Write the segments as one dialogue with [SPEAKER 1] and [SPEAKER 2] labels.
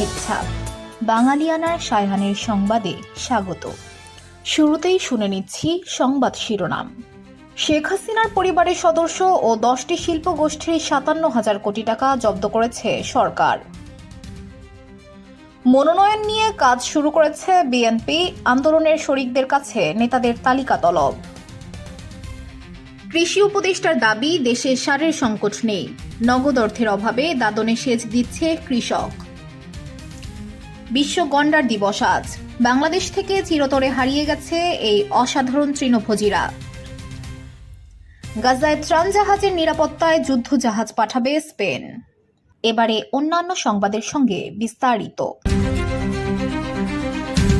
[SPEAKER 1] শুভেচ্ছা বাঙালিয়ানার সায়হানের সংবাদে স্বাগত। শুরুতেই শুনে নিচ্ছি সংবাদ শিরোনাম। শেখ হাসিনার পরিবারের সদস্য ও দশটি শিল্প গোষ্ঠীর সাতান্ন হাজার কোটি টাকা জব্দ করেছে সরকার। মনোনয়ন নিয়ে কাজ শুরু করেছে বিএনপি, আন্দোলনের শরিকদের কাছে নেতাদের তালিকা তলব। কৃষি উপদেষ্টার দাবি, দেশে সারের সংকট নেই। নগদ অর্থের অভাবে দাদনে সেচ দিচ্ছে কৃষক। বিশ্ব গন্ডার দিবস আজ। বাংলাদেশ থেকে চিরতরে হারিয়ে গেছে এই অসাধারণ তৃণভোজীরা। গাজায় ত্রাণ জাহাজের নিরাপত্তায় যুদ্ধ জাহাজ পাঠাবে স্পেন। এবারে অন্যান্য সংবাদের সঙ্গে বিস্তারিত।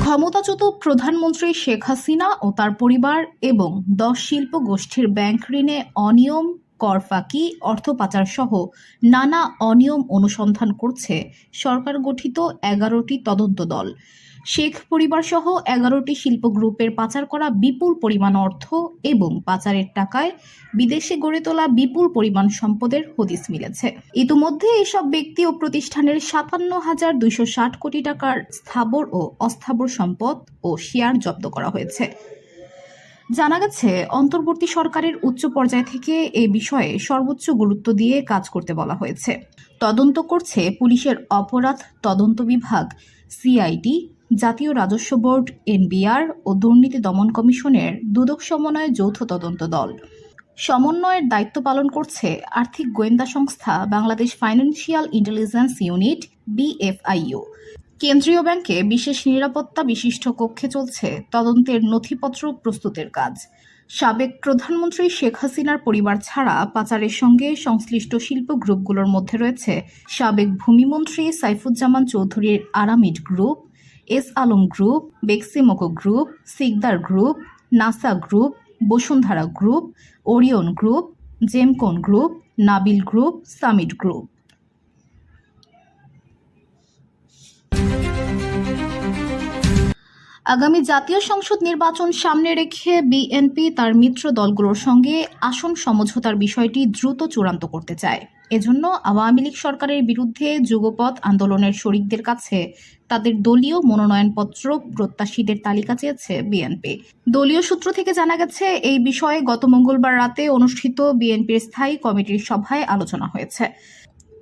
[SPEAKER 1] ক্ষমতাচ্যুত প্রধানমন্ত্রী শেখ হাসিনা ও তার পরিবার এবং দশ শিল্প গোষ্ঠীর ব্যাংক ঋণে অনিয়ম কর ফাঁকি অর্থ পাচার সহ নানা অনিয়ম অনুসন্ধান করছে সরকার গঠিত এগারোটি তদন্ত দল। শেখ পরিবার সহ এগারোটি শিল্প গ্রুপের পাচার করা বিপুল পরিমাণ অর্থ এবং পাচারের টাকায় বিদেশে গড়ে তোলা বিপুল পরিমাণ সম্পদের হদিস মিলেছে। ইতিমধ্যে এসব ব্যক্তি ও প্রতিষ্ঠানের সাতান্ন হাজার দুইশো ষাট কোটি টাকার স্থাবর ও অস্থাবর সম্পদ ও শেয়ার জব্দ করা হয়েছে। জানা গেছে, অন্তর্বর্তী সরকারের উচ্চ পর্যায় থেকে এ বিষয়ে সর্বোচ্চ গুরুত্ব দিয়ে কাজ করতে বলা হয়েছে। তদন্ত করছে পুলিশের অপরাধ তদন্ত বিভাগ, সিআইডি, জাতীয় রাজস্ব বোর্ড, এনবিআর ও দুর্নীতি দমন কমিশনের দুদক সমন্বয়ে যৌথ তদন্ত দল। সমন্বয়ের দায়িত্ব পালন করছে আর্থিক গোয়েন্দা সংস্থা Bangladesh financial intelligence unit, BFIU. কেন্দ্রীয় ব্যাংকে বিশেষ নিরাপত্তা বিশিষ্ট কক্ষে চলছে তদন্তের নথিপত্র প্রস্তুতের কাজ। সাবেক প্রধানমন্ত্রী শেখ হাসিনার পরিবার ছাড়া পাচারের সঙ্গে সংশ্লিষ্ট শিল্প গ্রুপগুলোর মধ্যে রয়েছে সাবেক ভূমিমন্ত্রী সাইফুজ্জামান চৌধুরীর Aramit group, S Alam group, Beximco group, Sikder group, Nassa group, Bashundhara group, Orion group, Gemcon group, Nabil group, Summit group. আগামী জাতীয় সংসদ নির্বাচন সামনে রেখে বিএনপি তার মিত্র দলগুলোর সঙ্গে আসন সমঝোতার বিষয়টি দ্রুত চূড়ান্ত করতে চায়। এজন্য আওয়ামী লীগ সরকারের বিরুদ্ধে যুগপথ আন্দোলনের শরিকদের কাছে তাদের দলীয় মনোনয়নপত্র প্রত্যাশীদের তালিকা চেয়েছে বিএনপি। দলীয় সূত্র থেকে জানা গেছে, এই বিষয়ে গত মঙ্গলবার রাতে অনুষ্ঠিত বিএনপির স্থায়ী কমিটির সভায় আলোচনা হয়েছে।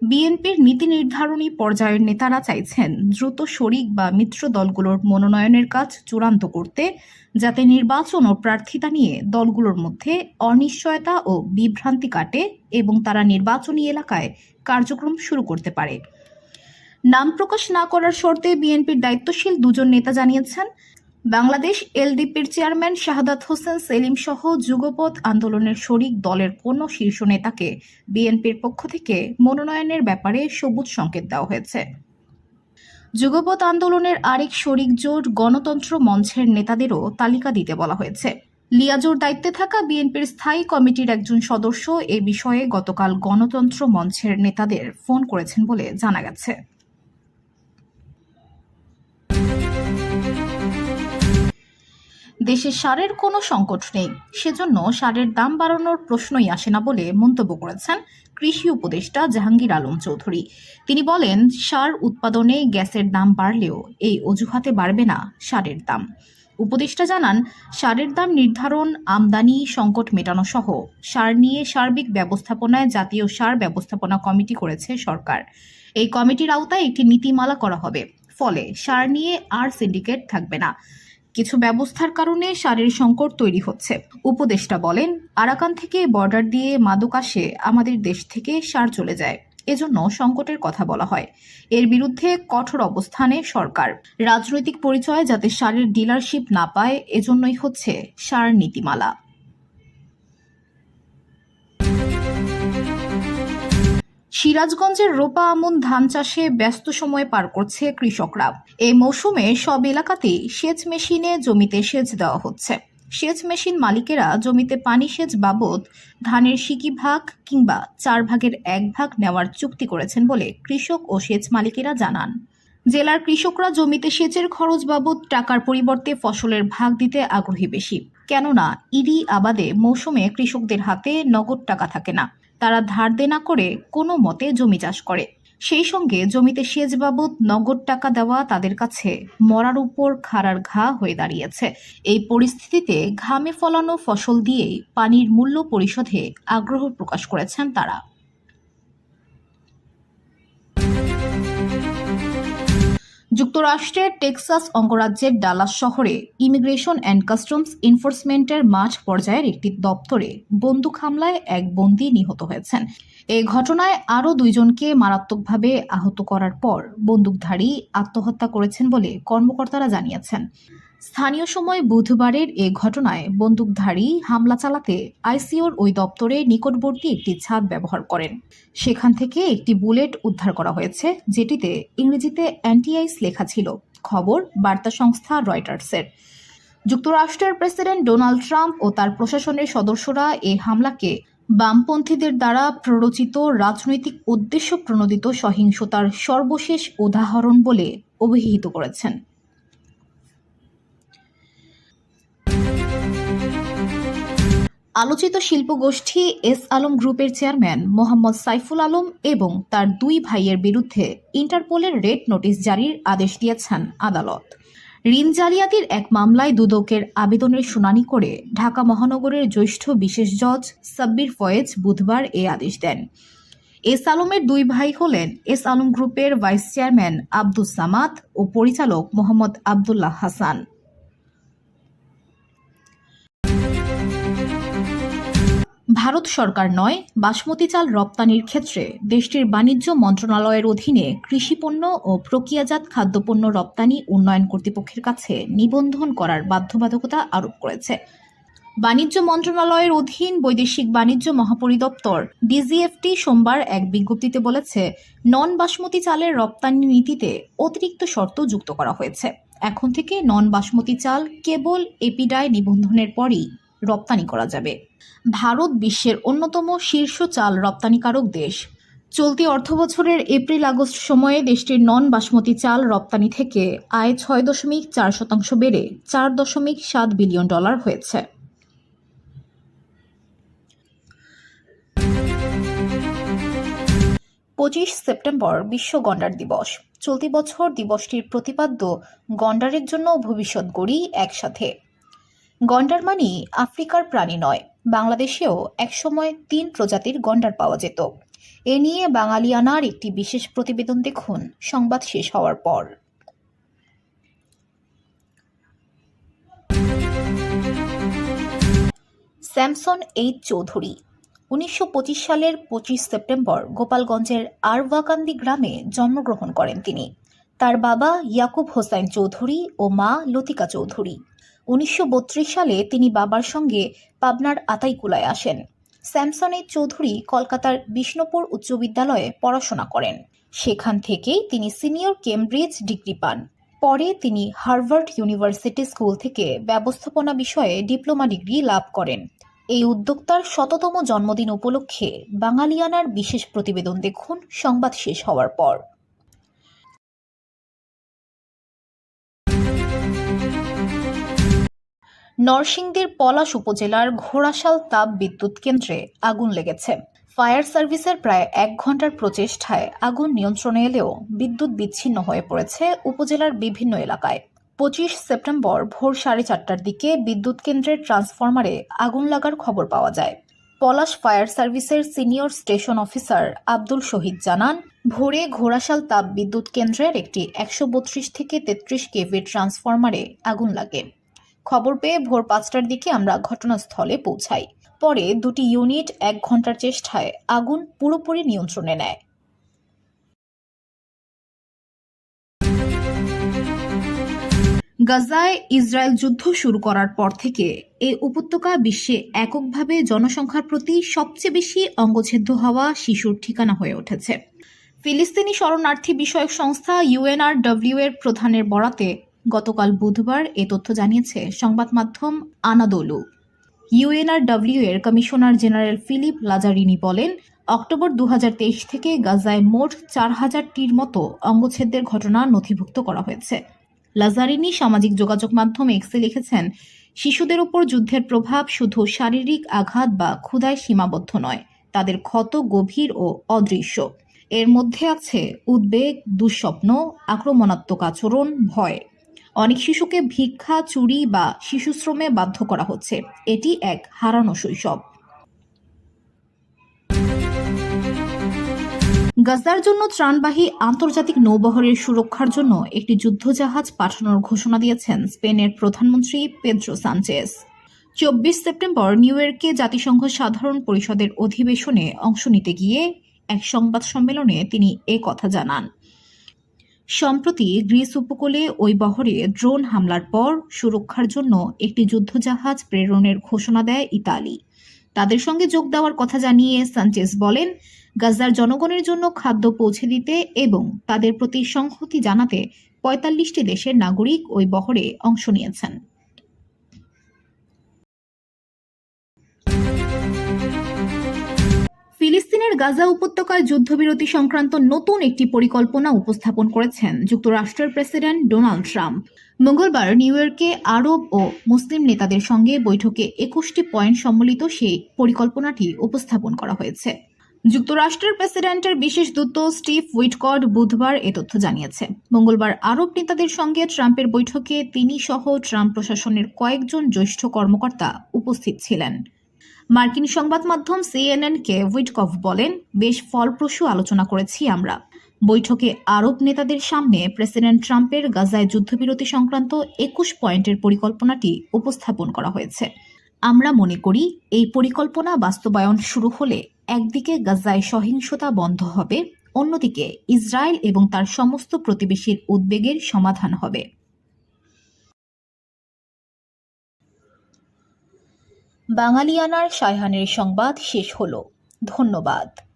[SPEAKER 1] বিএনপির নীতি নির্ধারণী পর্যায়ের নেতারা চাইছেন দ্রুত শরিক বা মিত্র দলগুলোর মনোনয়নের কাজ চূড়ান্ত করতে, যাতে নির্বাচন ও প্রার্থিতা নিয়ে দলগুলোর মধ্যে অনিশ্চয়তা ও বিভ্রান্তি কাটে এবং তারা নির্বাচনী এলাকায় কার্যক্রম শুরু করতে পারে। নাম প্রকাশ না করার শর্তে বিএনপির দায়িত্বশীল দুজন নেতা জানিয়েছেন বাংলাদেশ এলডিপির চেয়ারম্যান শাহাদাত হোসেন সেলিম সহ যুগপথ আন্দোলনের শরিক দলের কোনো শীর্ষ নেতাকে বিএনপির পক্ষ থেকে মনোনয়নের ব্যাপারে সবুজ সংকেত দেওয়া হয়েছে। যুগপথ আন্দোলনের আরেক শরিক জোট গণতন্ত্র মঞ্চের নেতাদেরও তালিকা দিতে বলা হয়েছে। লিয়াজোর দায়িত্বে থাকা বিএনপির স্থায়ী কমিটির একজন সদস্য এ বিষয়ে গতকাল গণতন্ত্র মঞ্চের নেতাদের ফোন করেছেন বলে জানা গেছে। দেশে সারের কোনো সংকট নেই। সেজন্য সারের দাম বাড়ানোর প্রশ্নই আসে না বলে মন্তব্য করেছেন কৃষি উপদেষ্টা জাহাঙ্গীর আলম চৌধুরী। তিনি বলেন, সার উৎপাদনে গ্যাসের দাম বাড়লেও এই অজুহাতে বাড়বে না সারের দাম। উপদেষ্টা জানান, সারের দাম নির্ধারণ, আমদানি, সংকট মেটানো সহ সার নিয়ে সার্বিক ব্যবস্থাপনায় জাতীয় সার ব্যবস্থাপনা কমিটি করেছে সরকার। এই কমিটির আওতায় একটি নীতিমালা করা হবে। ফলে সার নিয়ে আর সিন্ডিকেট থাকবে না। কিছু ব্যবস্থার কারণে সারের সংকট তৈরি হচ্ছে। উপদেষ্টা বলেন, আরাকান থেকে বর্ডার দিয়ে মাদক আসে আমাদের দেশ থেকে সার চলে যায়। এজন্য সংকটের কথা বলা হয়। এর বিরুদ্ধে কঠোর অবস্থানে সরকার। রাজনৈতিক পরিচয় যাতে সারের ডিলারশিপ না পায়, এজন্যই হচ্ছে সার নীতিমালা। সিরাজগঞ্জের রোপা আমন ধান চাষে ব্যস্ত সময় পার করছে কৃষকরা। এই মৌসুমে সব এলাকাতেই সেচ মেশিনে জমিতে সেচ দেওয়া হচ্ছে। সেচ মেশিন মালিকেরা জমিতে পানি সেচ বাবদ ধানের সিকি ভাগ কিংবা চার ভাগের এক ভাগ নেওয়ার চুক্তি করেছেন বলে কৃষক ও সেচ মালিকেরা জানান। জেলার কৃষকরা জমিতে সেচের খরচ বাবদ টাকার পরিবর্তে ফসলের ভাগ দিতে আগ্রহী বেশি। কেননা ইরি আবাদে মৌসুমে কৃষকদের হাতে নগদ টাকা থাকে না। তারা ধার দেনা করে কোনো মতে জমি চাষ করে। সেই সঙ্গে জমিতে সেচ বাবদ নগদ টাকা দেওয়া তাদের কাছে মরার উপর খাড়ার ঘা হয়ে দাঁড়িয়েছে। এই পরিস্থিতিতে ঘামে ফলানো ফসল দিয়েই পানির মূল্য পরিশোধে আগ্রহ প্রকাশ করেছেন তারা। যুক্তরাষ্ট্রের টেক্সাস অঙ্গরাজ্যের ডালাস শহরে ইমিগ্রেশন অ্যান্ড কাস্টমস এনফোর্সমেন্টের মাঠ পর্যায়ের একটি দপ্তরে বন্দুক হামলায় এক বন্দি নিহত হয়েছেন। এ ঘটনায় আরও দুইজনকে মারাত্মকভাবে আহত করার পর বন্দুকধারী আত্মহত্যা করেছেন বলে কর্মকর্তারা জানিয়েছেন। স্থানীয় সময় বুধবারের এ ঘটনায় বন্দুকধারী হামলা চালাতে আইসিওর ওই দপ্তরে নিকটবর্তী একটি ছাদ ব্যবহার করেন। সেখান থেকে একটি বুলেট উদ্ধার করা হয়েছে, যেটিতে ইংরেজিতে অ্যান্টিআইস লেখা ছিল। খবর বার্তা সংস্থা রয়টার্সের। যুক্তরাষ্ট্রের প্রেসিডেন্ট ডোনাল্ড ট্রাম্প ও তার প্রশাসনের সদস্যরা এই হামলাকে বামপন্থীদের দ্বারা প্ররোচিত রাজনৈতিক উদ্দেশ্য প্রণোদিত সহিংসতার সর্বশেষ উদাহরণ বলে অভিহিত করেছেন। আলোচিত শিল্পগোষ্ঠী এস আলম গ্রুপের চেয়ারম্যান মোহাম্মদ সাইফুল আলম এবং তার দুই ভাইয়ের বিরুদ্ধে ইন্টারপোলের রেড নোটিশ জারির আদেশ দিয়েছেন আদালত। ঋণ জালিয়াতির এক মামলায় দুদকের আবেদনের শুনানি করে ঢাকা মহানগরের জ্যেষ্ঠ বিশেষ জজ সাব্বির ফয়েজ বুধবার এ আদেশ দেন। এস আলমের দুই ভাই হলেন এস আলম গ্রুপের ভাইস চেয়ারম্যান আব্দুস সামাদ ও পরিচালক মোহাম্মদ আবদুল্লাহ হাসান। ভারত সরকার নয়, বাসমতি চাল রপ্তানির ক্ষেত্রে দেশটির বাণিজ্য মন্ত্রণালয়ের অধীনে কৃষিপণ্য ও প্রক্রিয়াজাত খাদ্যপণ্য রপ্তানি উন্নয়ন কর্তৃপক্ষের কাছে নিবন্ধন করার বাধ্যবাধকতা আরোপ করেছে। বাণিজ্য মন্ত্রণালয়ের অধীন বৈদেশিক বাণিজ্য মহাপরিদপ্তর ডিজিএফটি সোমবার এক বিজ্ঞপ্তিতে বলেছে, নন বাসমতি চালের রপ্তানি নীতিতে অতিরিক্ত শর্ত যুক্ত করা হয়েছে। এখন থেকে নন বাসমতি চাল কেবল এপিডায় নিবন্ধনের পরই রপ্তানি করা যাবে। ভারত বিশ্বের অন্যতম শীর্ষ চাল রপ্তানিকারক দেশ। চলতি অর্থবছরের এপ্রিল আগস্ট সময়ে দেশটির নন বাসমতি চাল রপ্তানি থেকে আয় ছয় দশমিক চার শতাংশ বেড়ে চার দশমিক সাত বিলিয়ন ডলার হয়েছে। পঁচিশ সেপ্টেম্বর বিশ্ব গন্ডার দিবস। চলতি বছর দিবসটির প্রতিপাদ্য গন্ডারের জন্য ভবিষ্যৎ গড়ি একসাথে। গন্ডার মানি আফ্রিকার প্রাণী নয়। বাংলাদেশেও একসময় তিন প্রজাতির গন্ডার পাওয়া যেত। এ নিয়ে বাঙালিয়ানার একটি বিশেষ প্রতিবেদন দেখুন। সংবাদ শেষ হওয়ার পর। স্যামসন এইচ চৌধুরী, উনিশশো পঁচিশ সালের পঁচিশ সেপ্টেম্বর গোপালগঞ্জের আরওয়াকান্দি গ্রামে জন্মগ্রহণ করেন তিনি। তার বাবা ইয়াকুব হোসাইন চৌধুরী ও মা লতিকা চৌধুরী। উনিশশো বত্রিশ সালে তিনি বাবার সঙ্গে পাবনার আতাইকুলায় আসেন। স্যামসন এইচ চৌধুরী কলকাতার বিষ্ণুপুর উচ্চ বিদ্যালয়ে পড়াশোনা করেন। সেখান থেকেই তিনি সিনিয়র কেমব্রিজ ডিগ্রি পান। পরে তিনি হার্ভার্ড ইউনিভার্সিটি স্কুল থেকে ব্যবস্থাপনা বিষয়ে ডিপ্লোমা ডিগ্রি লাভ করেন। এই উদ্যোক্তার শততম জন্মদিন উপলক্ষে বাঙালিয়ানার বিশেষ প্রতিবেদন দেখুন, সংবাদ শেষ হওয়ার পর। নরসিংদীর পলাশ উপজেলার ঘোড়াশাল তাপ বিদ্যুৎ কেন্দ্রে আগুন লেগেছে। ফায়ার সার্ভিসের প্রায় এক ঘণ্টার প্রচেষ্টায় আগুন নিয়ন্ত্রণে এলেও বিদ্যুৎ বিচ্ছিন্ন হয়ে পড়েছে উপজেলার বিভিন্ন এলাকায়। পঁচিশ সেপ্টেম্বর ভোর সাড়ে চারটার দিকে বিদ্যুৎ কেন্দ্রের ট্রান্সফরমারে আগুন লাগার খবর পাওয়া যায়। পলাশ ফায়ার সার্ভিসের senior station officer Abdul Shahid জানান, ভোরে ঘোড়াশাল তাপ বিদ্যুৎ কেন্দ্রের একটি একশো বত্রিশ থেকে তেত্রিশ কেভির ট্রান্সফরমারে আগুন লাগে। খবর পেয়ে ভোর পাঁচটার দিকে আমরা ঘটনাস্থলে পৌঁছাই। পরে দুটি ইউনিট এক ঘণ্টার চেষ্টায় আগুন পুরোপুরি নিয়ন্ত্রণে নেয়। গাজায় ইসরায়েল যুদ্ধ শুরু করার পর থেকে এ উপত্যকা বিশ্বে এককভাবে জনসংখ্যার প্রতি সবচেয়ে বেশি অঙ্গছেদ্য হওয়া শিশুর ঠিকানা হয়ে উঠেছে। ফিলিস্তিনি শরণার্থী বিষয়ক সংস্থা ইউএনআরডব্লিউ এর প্রধানের বরাতে গতকাল বুধবার এ তথ্য জানিয়েছে সংবাদ মাধ্যম আনাদোলু। ইউএনআরডব্লিউ এর কমিশনার জেনারেল ফিলিপ লাজারিনি বলেন, অক্টোবর দু হাজার তেইশ থেকে গাজায় মোট চার হাজারটির মতো অঙ্গচ্ছেদের ঘটনা নথিভুক্ত করা হয়েছে। লাজারিনি সামাজিক যোগাযোগ মাধ্যম এক্সে লিখেছেন, শিশুদের ওপর যুদ্ধের প্রভাব শুধু শারীরিক আঘাত বা ক্ষুধায় সীমাবদ্ধ নয়, তাদের ক্ষত, গভীর ও অদৃশ্য। এর মধ্যে আছে উদ্বেগ, দুঃস্বপ্ন, আক্রমণাত্মক আচরণ, ভয়। অনেক শিশুকে ভিক্ষা, চুরি বা শিশুশ্রমে বাধ্য করা হচ্ছে। এটি এক হারানো শৈশব। গাজার জন্য ত্রাণবাহী আন্তর্জাতিক নৌবহরের সুরক্ষার জন্য একটি যুদ্ধজাহাজ পাঠানোর ঘোষণা দিয়েছেন স্পেনের প্রধানমন্ত্রী পেদ্রো সানচেস চব্বিশ সেপ্টেম্বর নিউ ইয়র্কে জাতিসংঘ সাধারণ পরিষদের অধিবেশনে অংশ নিতে গিয়ে এক সংবাদ সম্মেলনে তিনি এ কথা জানান। সম্প্রতি গ্রিস উপকূলে ওই বহরে ড্রোন হামলার পর সুরক্ষার জন্য একটি যুদ্ধজাহাজ প্রেরণের ঘোষণা দেয় ইতালি। তাদের সঙ্গে যোগ দেওয়ার কথা জানিয়ে সানচেস বলেন গাজার জনগণের জন্য খাদ্য পৌঁছে দিতে এবং তাদের প্রতি সংহতি জানাতে পঁয়তাল্লিশটি দেশের নাগরিক ওই বহরে অংশ নিয়েছেন। ফিলিস্তিনের গাজা উপত্যকায় যুদ্ধবিরতি সংক্রান্ত নতুন একটি পরিকল্পনা উপস্থাপন করেছেন যুক্তরাষ্ট্রের প্রেসিডেন্ট ডোনাল্ড ট্রাম্প। মঙ্গলবার নিউ ইয়র্কে আরব ও মুসলিম নেতাদের সঙ্গে বৈঠকে একুশটি পয়েন্ট সম্বলিত সেই পরিকল্পনাটি উপস্থাপন করা হয়েছে। যুক্তরাষ্ট্রের প্রেসিডেন্টের বিশেষ দূত স্টিভ উইটকড বুধবার এ তথ্য জানিয়েছে। মঙ্গলবার আরব নেতাদের সঙ্গে ট্রাম্পের বৈঠকে তিনি সহ ট্রাম্প প্রশাসনের কয়েকজন জ্যেষ্ঠ কর্মকর্তা উপস্থিত ছিলেন। মার্কিন সংবাদ মাধ্যম সিএনএনকে উইটকভ বলেন, বেশ ফলপ্রসূ আলোচনা করেছি আমরা। বৈঠকে আরব নেতাদের সামনে প্রেসিডেন্ট ট্রাম্পের গাজায় যুদ্ধবিরতি সংক্রান্ত একুশ পয়েন্টের পরিকল্পনাটি উপস্থাপন করা হয়েছে। আমরা মনে করি, এই পরিকল্পনা বাস্তবায়ন শুরু হলে একদিকে গাজায় সহিংসতা বন্ধ হবে, অন্যদিকে ইসরায়েল এবং তার সমস্ত প্রতিবেশীর উদ্বেগের সমাধান হবে। বাঙালিয়ানার সায়হানের সংবাদ শেষ হলো। ধন্যবাদ।